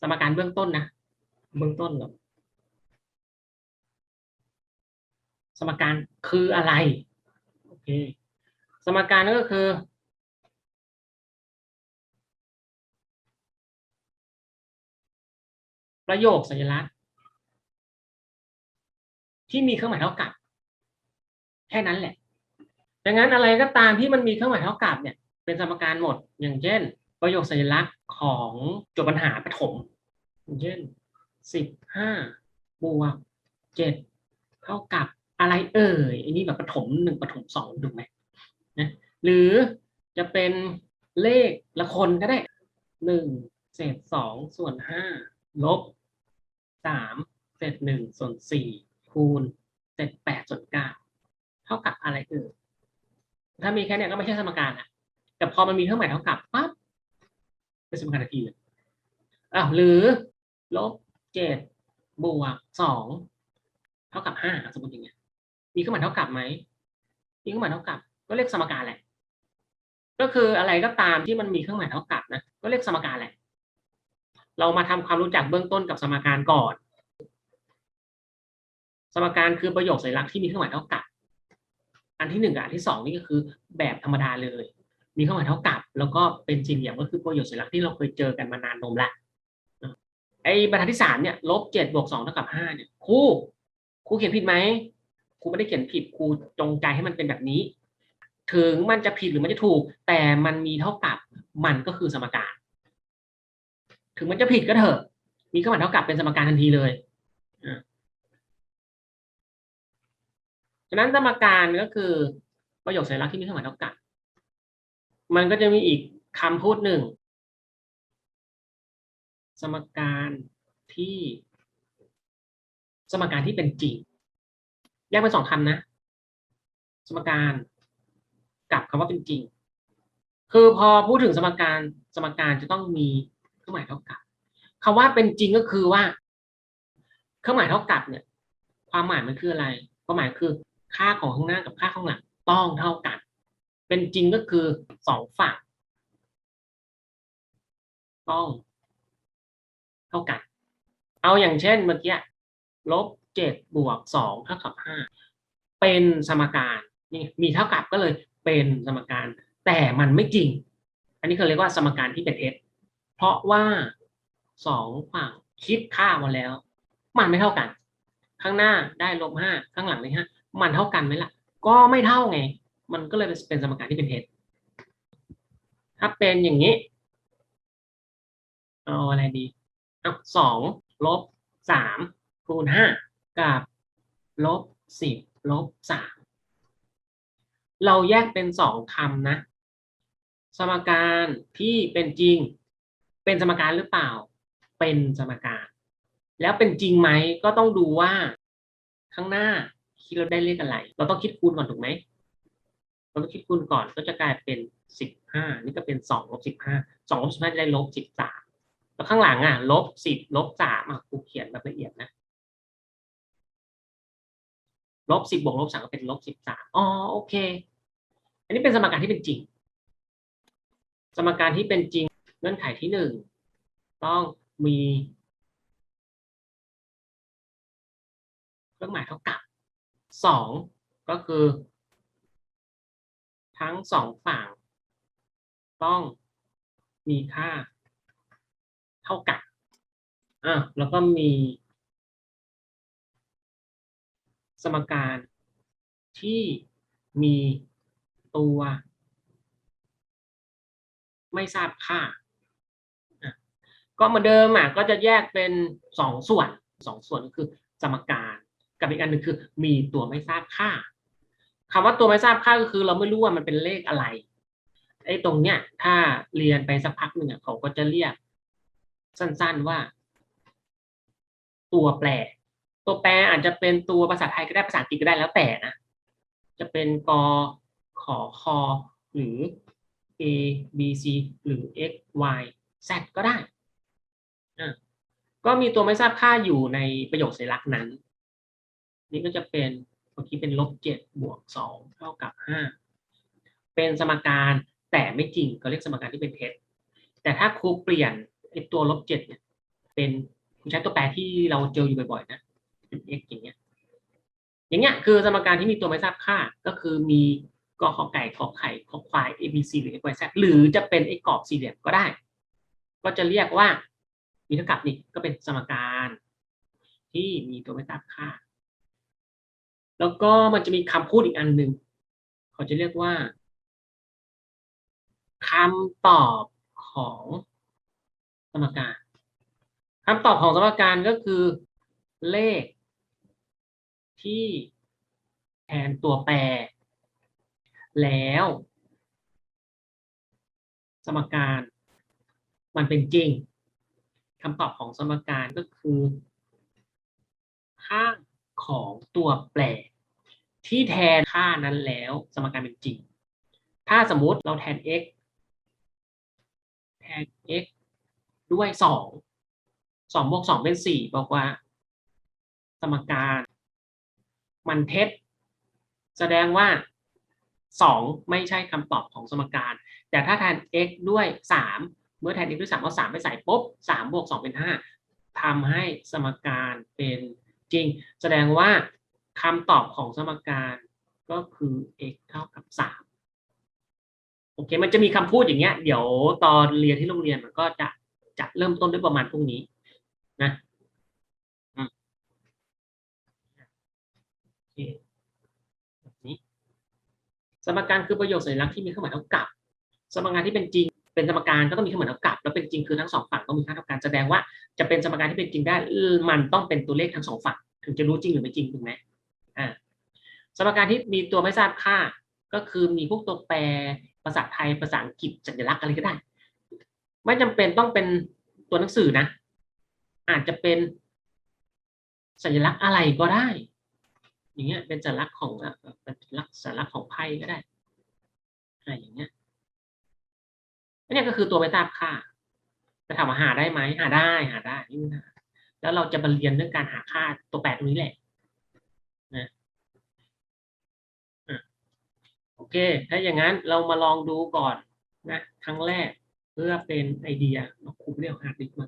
สมการเบื้องต้นนะ เบื้องต้นก่อนสมการคืออะไร โอเค สมการก็คือ ประโยคสัญลักษณ์ ที่มีเครื่องหมายเท่ากับ แค่นั้นแหละ ดังนั้นอะไรก็ตามที่มันมีเครื่องหมายเท่ากับเนี่ย เป็นสมการหมด อย่างเช่น ประโยคสัญลักษณ์ของโจทย์ปัญหาประถม เช่นสิบห้าบวกเจ็ดเท่ากับอะไรเอ่ยอันนี้แบบประถมหนึ่งประถมสองถูกไหมนะหรือจะเป็นเลขละคนก็ได้หนึ่งเศษสองส่วนห้าลบสามเศษหนึ่งส่วนสี่คูณเศษแปดส่วนเก้าเท่ากับอะไรเอ่ยถ้ามีแค่เนี้ยก็ไม่ใช่สมการละแต่พอมันมีเครื่องหมายเท่ากับปั๊บเป็นสมการทันทีเลยอ้าวหรือ ลบเจ็ดบวกสองเท่ากับห้าสมมติอย่างเงี้ยมีเครื่องหมายเท่ากับไหมมีเครื่องหมายเท่ากับ ก็เรียกสมการแหละ ก็คืออะไรก็ตามที่มันมีเครื่องหมายเท่ากับนะก็เรียกสมการแหละ เรามาทำความรู้จักเบื้องต้นกับสมการก่อน สมการคือประโยคสัญลักษณ์ที่มีเครื่องหมายเท่ากับ อันที่หนึ่งกับอันที่สองนี่ก็คือแบบธรรมดาเลย มีเครื่องหมายเท่ากับ แล้วก็เป็นสี่เหลี่ยมก็คือประโยคสัญลักษณ์ที่เราเคยเจอกันมานานนมละ ไอ้บรรทัดที่สามเนี่ยลบเจ็ดบวกสองเท่ากับห้าเนี่ยครูครูเขียนผิดไหมครูไม่ได้เขียนผิดครูจงใจให้มันเป็นแบบนี้ ถึงมันจะผิดหรือมันจะถูก แต่มันมีเท่ากับมันก็คือสมการ ถึงมันจะผิดก็เถอะ มีเครื่องหมายเท่ากับเป็นสมการทันทีเลยอะฉะนั้นสมการก็คือประโยคสัญลักษณ์ที่มีเครื่องหมายเท่ากับ มันก็จะมีอีกคำพูดหนึ่ง สมการที่ สมการที่เป็นจริงแยกเป็นสองคำนะ สมการกับคำว่าเป็นจริง คือพอพูดถึงสมการสมการจะต้องมีเครื่องหมายเท่ากับคำว่าเป็นจริงก็คือว่า เครื่องหมายเท่ากับเนี่ย ความหมายมันคืออะไรความหมายคือค่าของข้างหน้ากับค่าข้างหลังต้องเท่ากัน เป็นจริงก็คือสองฝั่งต้อง เท่ากัน เอาอย่างเช่นเมื่อกี้ลบเจ็ดบวกสองเท่ากับห้าเป็นสมการนี่มีเท่ากับก็เลยเป็นสมการ แต่มันไม่จริง อันนี้เขาเรียกว่าสมการที่เป็นเท็จเพราะว่าสองฝั่งคิดค่ามาแล้ว มันไม่เท่ากัน ข้างหน้าได้ลบห้าข้างหลังได้ห้ามันเท่ากันไหมล่ะ ก็ไม่เท่าไง มันก็เลยเป็นสมการที่เป็นเท็จถ้าเป็นอย่างนี้ เอาอะไรดี สองลบสามคูณห้ากับลบสิบลบสามเราแยกเป็นสองคำนะ สมการที่เป็นจริง เป็นสมการหรือเปล่า เป็นสมการ แล้วเป็นจริงไหมก็ต้องดูว่า ข้างหน้าคิดเราได้เลขอะไร เราต้องคิดคูณก่อนถูกไหมเราต้องคิดคูณก่อนก็จะกลายเป็นสิบห้านี่ก็เป็นสองลบสิบห้าสองลบสิบห้าจะได้ลบสิบสาม แล้วข้างหลังอะลบสิบลบสามอะครูเขียนแบบละเอียดนะลบสิบบวกลบสามก็เป็นลบสิบสามอ๋อโอเค อันนี้เป็นสมการที่เป็นจริง สมการที่เป็นจริงเงื่อนไขที่หนึ่งต้องมีเครื่องหมายเท่ากับสองก็คือ ทั้งสองฝั่ง ต้องมีค่า เท่ากับอะแล้วก็มี สมการที่มีตัว ไม่ทราบค่าอะก็เหมือนเดิมอะก็จะแยกเป็นสองส่วนสองส่วนก็คือ สมการกับอีกอันหนึ่งคือ มีตัวไม่ทราบค่าคำว่าตัวไม่ทราบค่าก็คือ เราไม่รู้ว่ามันเป็นเลขอะไรไอ้ตรงเนี้ย ถ้าเรียนไปสักพักหนึ่งอะเขาก็จะเรียก สั้น ๆว่า ตัวแปร ตัวแปรอาจจะเป็นตัวภาษาไทยก็ได้ภาษาอังกฤษก็ได้แล้วแต่นะจะเป็นกขอคอหรือ a b c หรือ x y z ก็ได้อะก็มีตัวไม่ทราบค่าอยู่ในประโยคสัญลักษณ์นั้น นี่ก็จะเป็นเมื่อกี้เป็นลบเจ็ดบวกสองเท่ากับห้าเป็นสมการแต่ไม่จริงก็เรียกสมการที่เป็นเท็จแต่ถ้าครูเปลี่ยน ตัวลบเจ็ดเนี่ย เป็นคุณใช้ตัวแปรที่เราเจออยู่บ่อยๆนะเป็น x อย่างเงี้ย อย่างเงี้ยคือสมการที่มีตัวไม่ทราบค่า ก็คือมีกอขอไก่ขอไข่ขอควาย a b c หรือ x y z หรือจะเป็นไอ้กรอบสี่เหลี่ยมก็ได้ ก็จะเรียกว่า มีเท่ากับนี่ก็เป็นสมการที่มีตัวไม่ทราบค่า แล้วก็มันจะมีคำพูดอีกอันหนึ่งเขาจะเรียกว่าคำตอบของ มการคำตอบของสมการก็คือเลขที่แทนตัวแปร แล้ว สมการมันเป็นจริงคำตอบของสมการก็คือค่าของตัวแปร ที่แทนค่านั้นแล้ว สมการเป็นจริง ถ้าสมมติเราแทน x แทน x ด้วยสองสองบวกสองเป็นสี่บอกว่า สมการ มันเท็จ แสดงว่าสองไม่ใช่คำตอบของสมการ แต่ถ้าแทน x ด้วยสามเมื่อแทน x ด้วยสามเอาสามไปใส่ปุ๊บสามบวกสองเป็นห้าทำให้สมการเป็นจริง แสดงว่าคำตอบของสมการก็คือ x เท่ากับสามโอเค มันจะมีคำพูดอย่างเงี้ย เดี๋ยวตอนเรียนที่โรงเรียนมันก็จะ จะเริ่มต้นด้วยประมาณพวกนี้นะแบบนี้ สมการคือประโยคสัญลักษณ์ที่มีเครื่องหมายเท่ากับ สมการที่เป็นจริง เป็นสมการก็ต้องมีเครื่องหมายเท่ากับ แล้วเป็นจริงคือทั้งสองฝั่งต้องมีค่าเท่ากันแสดงว่าจะเป็นสมการที่เป็นจริงได้ มันต้องเป็นตัวเลขทั้งสองฝั่ง ถึงจะรู้จริงหรือไม่จริงถูกไหมอ่า สมการที่มีตัวไม่ทราบค่า ก็คือมีพวกตัวแปรภาษาไทยภาษาอังกฤษสัญลักษณ์อะไรก็ได้ ไม่จำเป็นต้องเป็นตัวหนังสือนะ อาจจะเป็นสัญลักษณ์อะไรก็ได้ อย่างเงี้ย เป็นสัญลักษณ์ของเป็นสัญลักษณ์สัญลักษณ์ของไพ่ก็ได้อะไรอย่างเงี้ยอันนี้ก็คือตัวไม่ทราค่าจะถามว่าหาได้ไหมหาได้หาได้ไม่มีปัญหาแล้วเราจะมาเรียนเรื่องการหาค่าตัวแปรตรงนี้แหละนะอะโอเค ถ้าอย่างนั้นเรามาลองดูก่อนนะครั้งแรก เพื่อเป็นไอเดียเราคุมเรื่องฮาร์ดดิสก์มา